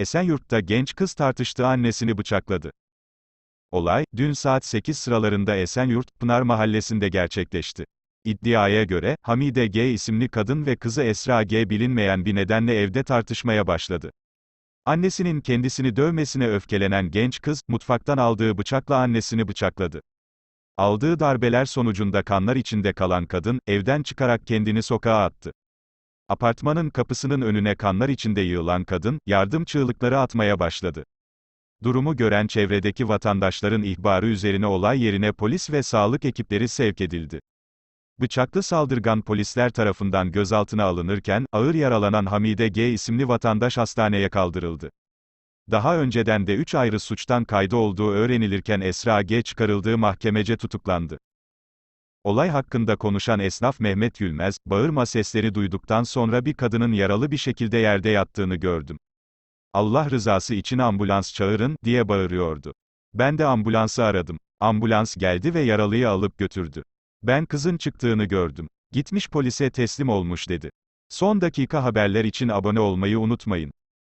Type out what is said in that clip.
Esenyurt'ta genç kız tartıştığı annesini bıçakladı. Olay, dün saat 8 sıralarında Esenyurt, Pınar Mahallesi'nde gerçekleşti. İddiaya göre, Hamide G isimli kadın ve kızı Esra G bilinmeyen bir nedenle evde tartışmaya başladı. Annesinin kendisini dövmesine öfkelenen genç kız, mutfaktan aldığı bıçakla annesini bıçakladı. Aldığı darbeler sonucunda kanlar içinde kalan kadın, evden çıkarak kendini sokağa attı. Apartmanın kapısının önüne kanlar içinde yığılan kadın, yardım çığlıkları atmaya başladı. Durumu gören çevredeki vatandaşların ihbarı üzerine olay yerine polis ve sağlık ekipleri sevk edildi. Bıçaklı saldırgan polisler tarafından gözaltına alınırken, ağır yaralanan Hamide G isimli vatandaş hastaneye kaldırıldı. Daha önceden de 3 ayrı suçtan kaydı olduğu öğrenilirken Esra G çıkarıldığı mahkemece tutuklandı. Olay hakkında konuşan esnaf Mehmet Yülmez, bağırma sesleri duyduktan sonra bir kadının yaralı bir şekilde yerde yattığını gördüm. Allah rızası için ambulans çağırın, diye bağırıyordu. Ben de ambulansı aradım. Ambulans geldi ve yaralıyı alıp götürdü. Ben kızın çıktığını gördüm. Gitmiş polise teslim olmuş dedi. Son dakika haberler için abone olmayı unutmayın.